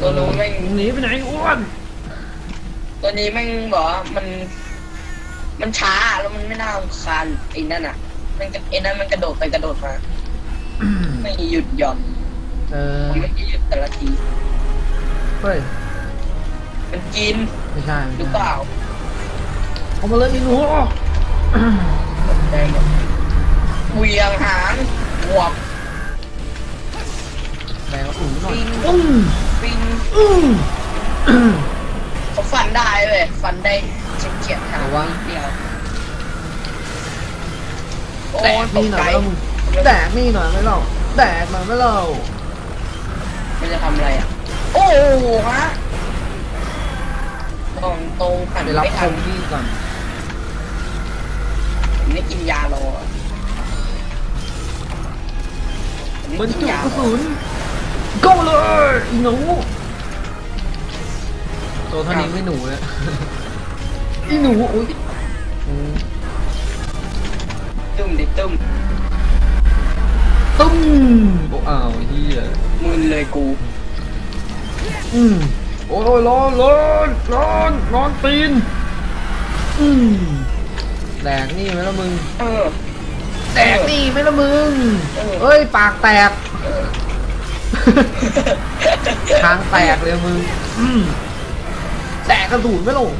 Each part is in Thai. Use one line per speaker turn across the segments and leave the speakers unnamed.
ตัวนู้นแม่ง
มึงหนีไปไหนอ้วน
ตัวนี้แม่งบอกว่ามัน มันช้าแล้วมันไม่น่ารำคาญไอ้นั่นอะมันก็ไอ้นั่นมันกระโดดไปกระโดดมาไม่หยุดหย่อน
เออ
มันไม่หยุดแต่ละที
เฮ้ย
มันกิน
ไม่ใช่ไม่
หรือ
ใช่
เปล่า
เอามาเลยอีหนู
ได้หมดเหวียงหางหวบ
แบงอุ่นหน่อย
ปิง
อืม
ปิง
อืม
เขาฟันได้เลยฟันได้เฉียดเฉียดๆหาง
ระวัง
นิดเดียวโอ้
แด
ย
ก
ต
นี่
ก
หน่
ใจ
อยแล้วมึงแดกนี่หน่อยไหม่เล่าแดกหน่อยไหม่เล่า
มันจะทำอะไรอะ โอ้โหฮะตรงตรงหัน
ไปรับ
ไม่
ค
ทัน
มที่ก่อน
ผมไม่กินยาโลอะผม
บร
ไม่
ร
กิน
จุ
ยาก
ระ
โล
สุน ก็เลยอีหนูตัวเท่านี้ไม่หนูเลยอีหนูอุ้ยอืม
ตุ้มดิตุ้ม
ตุ้มโอ้อ้าวเฮีย
มึนเลยกู
อืมโอ้ยร้อนร้อนร้อนร้อนตีนอืมแดกนี่ไหมล่ะมึง
เออ
แดกนี่ไหมล่ะมึง
เออ
เอ้ยปากแตก
เออ
ทางแตกเลยมึงอืมแตกกระสุนไม่ลง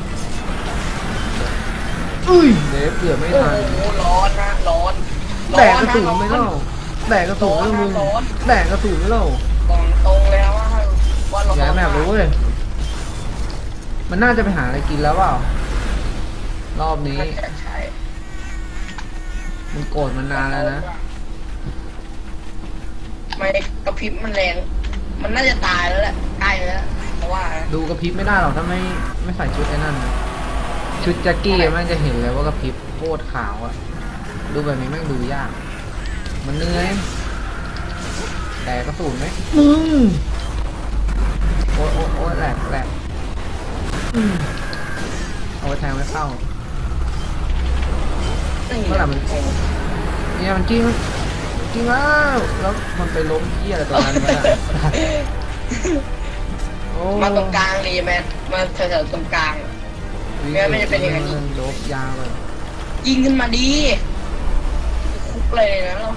อุ้ยเดฟเกือบไม่
โอ้
ทัน
โหร้อนนะร้อน
แตกกระสุนไม่เล่าแตกกระสุนไม่มึง
ร้อน
แตกกระสุนไม่เล่า
ตรงตรงเลยนะว่าว่าร้อน
ย้ายแมปรู้เว้ยมันน่าจะไปหาอะไรกินแล้วเปล่ารอบนี้
น่าจะใช่
มันโกรธมันนานแล้วนะ
ไม่กระพริบมันแรง มันน่าจะตายแล้วแหละใกล้แล้วเพราะว่า
ดูกระพริบไม่ได้หรอกถ้าไม่ไม่ใส่ชุดไอ้นั่นนะชุดแจ็คกี้มันจะเห็นเลยว่ากระพริบโคตรขาวอะดูแบบนี้แม่งดูยาก มันเหนื่อยแต่กระสุนไหมมึงโอ้ยโอ้ยโอ้ยแหลกแหลกอืมเอาไปแทงไม่เข้า
นี่
เมื่อไหร่มัน เนี่ยมันกิ้ งกิ้งแล้วแล้วมันไปล้มเที่ยอะไรตอนนั้นมันอะโอ้
มาตรงกลางดีแมนมาแถวๆตรงกลางแม่ไม่ได้เป็นอย่างนั้น
มัโดบยาวเลย
ยิงขึ้นมาดีคุกเลยนะเรา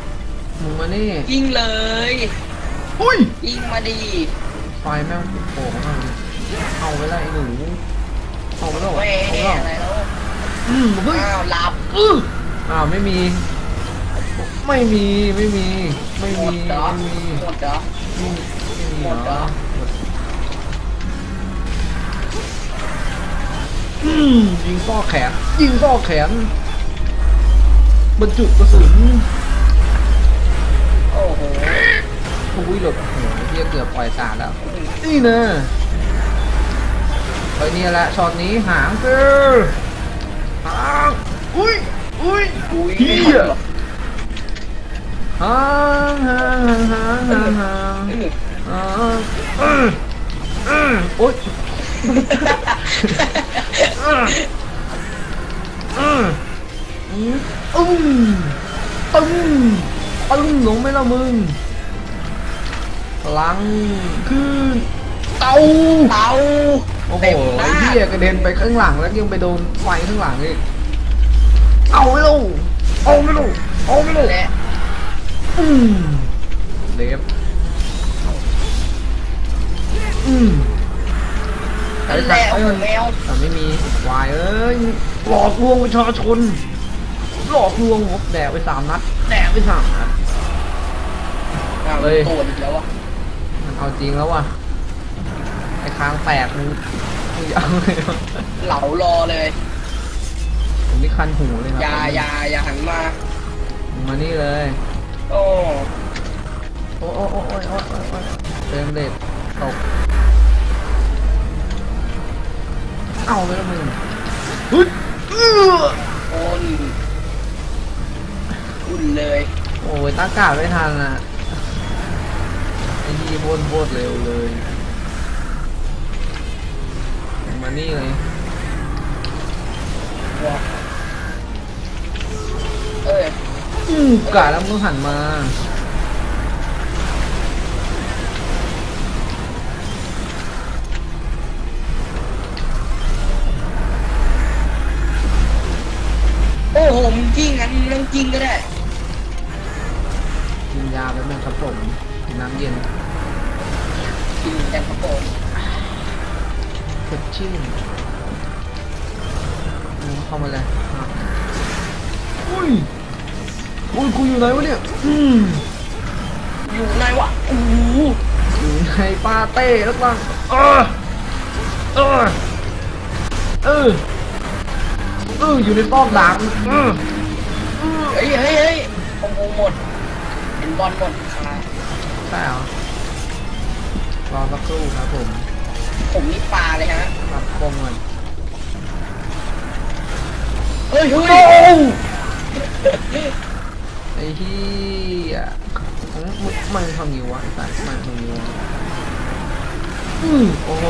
มึงมานี่
ยิงเลย
อุ้ย
ยิงมาดี
ไฟแม่งโผล่มาเอาไปเลยไอ้หนูเอาไปแล้ว
แหม่
เอาไปแล้ว
อะไรแล้ว
อืมเฮ้ย
อ้าวหลับ
อื้ออ้าวไม่มี ไม่มีไม่มีไม่
หม
มี
ดเหรอ
ไม่มี
หมดเหรอ
ไม่มีไม่มี
หมดเหรอ
หมดอืมยิงซ่อแขน ยิงซ่อแขน บรรจุกระสุน
โอ้โห
อุ้ยหลบโอ้โหเฮียเกือบปล่อยตาแล้ว นี่นะไปเนี่ยแหละช็อตนี้หางเจอหางอุ้ยอุ้ย
อุ้ย
เฮีย หางหางหางหางหาง
อื้อ
หางอืออือโอ๊ยอืออืออืมอึ้มตึ้งตึ้งหลงไหมล่ะมึงพลังคือเตา
เตา
โอ้โหไอ้เหี้ยกระเด็นไปข้างหลังแล้วยังไปโดนไฟข้างหลังอีกเอาไม่ลงเอาไม่ลงเอาไม่ลง
และ
เดฟอืม
นั่นแหละโอ้โหแมว
แต่ไม่มีวายเอ้ยหลอกลวงประชาชน หลอกลวงผมแดกไปสามนัดแดกไปสามนัด
อ้าว
เฮ้ย
โกรธอีกแล้วอะ
มันเอาจริงแล้วว่ะไอ้ค้างแตกมึงมึงจะเอาเลยวะ
เหลารอเลย
ผมนี่คันหูเลยครั
อยาอยาอยาหันมา
มึงมานี่เลย
โอ้
โอ้โอ้โอ้โอ้ยโอ้ยโอ้ยโอ้ยเฟรมเรทตกเอาไปแล้วมึงเฮ้ยเอื้อ
คนอุ่นเลย
โอ้ยตั้งกาดไม่ทันอะไอ้ยี่บนโคตรเร็วเลย มานี่เลย
ว้าเอ้ย
อืมกะแล้วมึงหันมา โอ้โหมจ
ริงงั้นมึงองจริงก็ได้
กินยาไปบ้างครับผมกินน้ำเย็น
กินแต่ครับผม
สดชื่นเอาเข้ามาเลยอุ้ย อุ้ยกูอยู่ไหนวะเนี่ย อืม
อยู่ไหนวะโอ้โห
อยู่ในปาเต้แล้วบ้างเออเออเออเอออยู่ในซอกดักเออ
เฮ้ยเฮ้ยเฮ้ยโอ้โหหมดเป็นบอลหมดค่ะ
ใช่เหรอรอสักครู่ครับผม
ผมนี่ปลาเลยฮะ
รับคงก่อน
เฮ้ยเฮ้ย
ไอ้ที่มันทำอยู่วะไอ้สายมันทำอยู่วะอือโอ้โห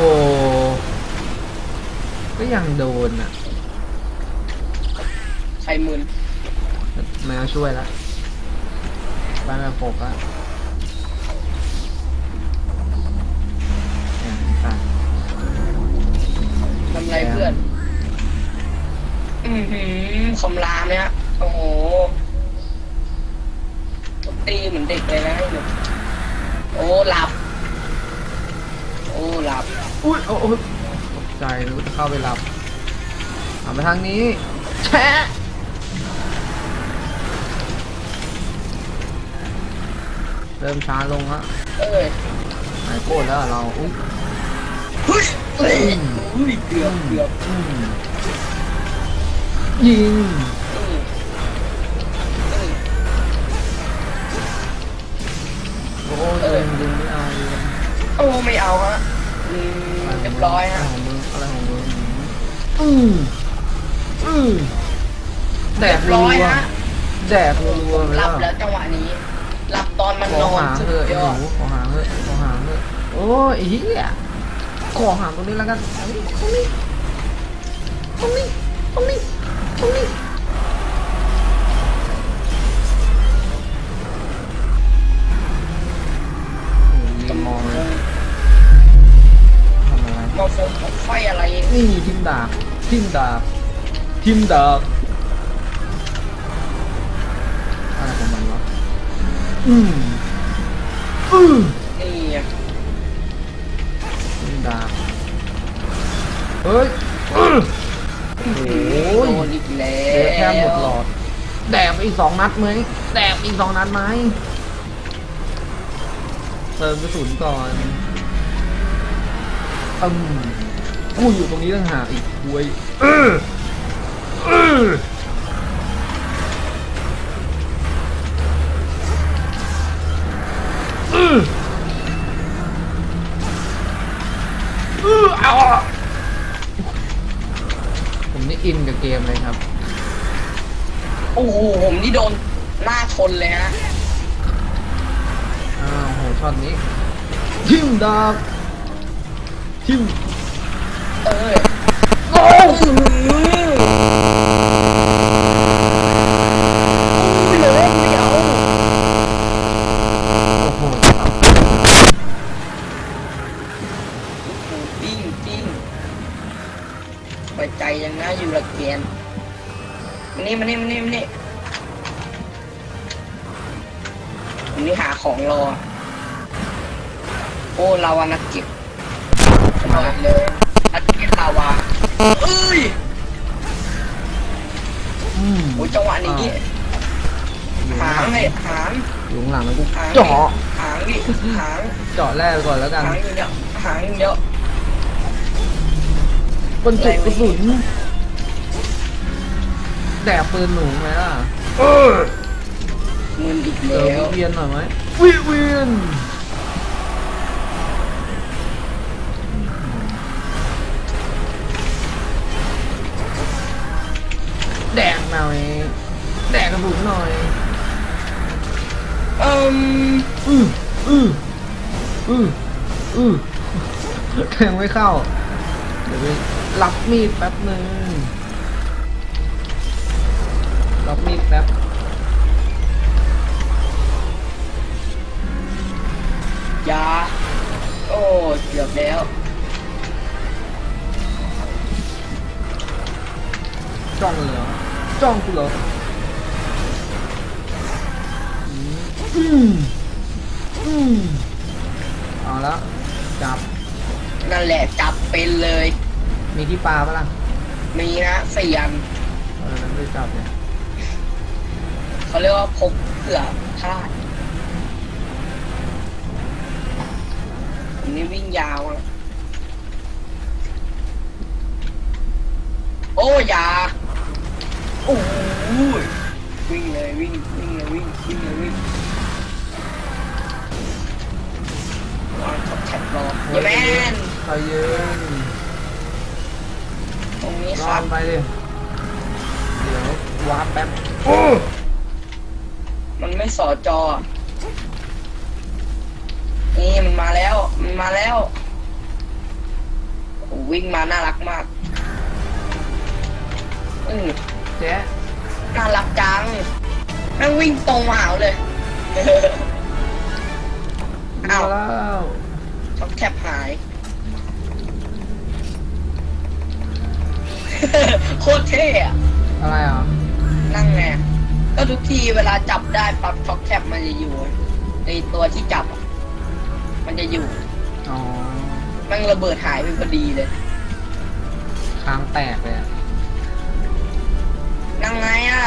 ก็ยังโดนอะ
ใครมึน
แมวช่วยละไปแมวปกละ
เอาไป
ทางนี้แชะเริ่มช้าลงฮะ
เอ้ย
หายโกรธแล้วเราอุ้ย
เฮ้ยเฮ้ยอุ้ยเกือบเกือบ
อืมยิง
อืมอืม
โอ้ยเอ็มดึงไม่เอาเลย
โอ้ไม่เอาฮะอืมเรียบร้อยฮะ
อะไรของมึงอะไรของมึงอืม อืมแด
เรีย
ก
บ
รั
ร้
ว
อยฮะ
แดกรัวๆไป
หลั
แล้ว
บแล้วจังหวะนี้ หลับตอนมัน
ขอน
อน
หา
สุ
เถ
ด
อะไอ้
ย
ห
อด
นูขอหาเถอะขอหาเถอะโอ้ยไอ้เหี้ยขอหาตรงนี้แล้วกันตรงนี้ตรงนี้ตรงนี้ตรงนี้ตรงนี้โอ้ยยืนมองเลยทำอะไร
มาโฟมไฟอะไร
นี่ทิมดาบทิมดาบ ทิมดาบอะไรของมันวะอืมอืม
นี่อะ
ทิมดาบเฮ้ยอื้อโอ้
โด
ย
นอีกแล้
เสียแค่หมดหลอด แดกไปอีกสองนัดไหมแดกอีกสองนัดไหมเติมกระสุนก่อนอืมกูอยู่ตรงนี้ต่างหากอีกคุยเออ ผมนี่อินกับเกมเลยครับ
โอ้โห ผมนี่โดนหน้าชนเลยฮะ
อ้าวโหช็อตนี้ ทิมดาบทิม
เออ
โอ้
โอ้
โห
โหไม่เลยไม่เอา
โอ้โห
ปิ้งปิ้งไว้ใจยังน่าอยู่ละเกียนมานี่มานี่มานี่มานี่ผมนี่หาของรอ โอ้ลาวานักเก็บมาเลยนักเก็บลาวาเอ้ย
อืม
โอ้ยจังหวะนี้
อยู่
หางเลยหาง
อยู่ข้างหลังแล้วกู
หาง
เจาะ
หางดิหาง
เจาะแรกไปก่อนแล้วกัน
หางอยู่เดียวหางอยู่เดียว
บรรจุกระสุนแดกปืนหนูไหมล่ะ
เงินอีก
เอ
แล้
อ
ว
วิเวียนหน่อยไหมวิเวียนแดกหน่อยแดกกระสุนหน่อย
เอิ่ม
อืออืออืออือแทงไม่เข้าเดี๋ยวไป รับมีดแป๊บหนึ่งรับมีดแป๊บ
ยาโอ้เกือบแล้ว
จ้องเลยเหรอจ้องกูเหรออืมอืมเอาแล้วจับ
นั่นแหละจับเป็นเลย
มีที่ปลาปะล่ะ
มีนะสี่อัน
เออไม่จับเลย
เขาเรียกว่าพกเผื่อพลาดอันนี้วิ่งยาวอะโอ้อยาโอ้ยวิ่งเลยวิ่งวิ่งเลยวิ่งวิ่งเลยวิ่งวางช็อตแท็บรออย่าแมน
ใครยืน
ตรงนี้
น
ค
อ
รั
น
บ
ไปดิเดี๋ยววาร์ปแป๊บโอ้
มันไม่สอจอ นี่มันมาแล้ว มันมาแล้วโอ้วิ่งมาน่ารักมากอือ
เจ๊
น่ารักจังแม่งวิ่งตรงมาหาเลยอ้าว
มาแล้ว
ช็อตแคปหาย โคตรเท่อะ
อะไรอะ
นั่งไงก็ทุกทีเวลาจับได้ปั๊บช็อตแคปมันจะอยู่ในตัวที่จับอะมันจะอยู่
อ๋อ
แมันระเบิดหายไปพอดีเลย
ค้างแตกเลยอะ
นั่งไงอะ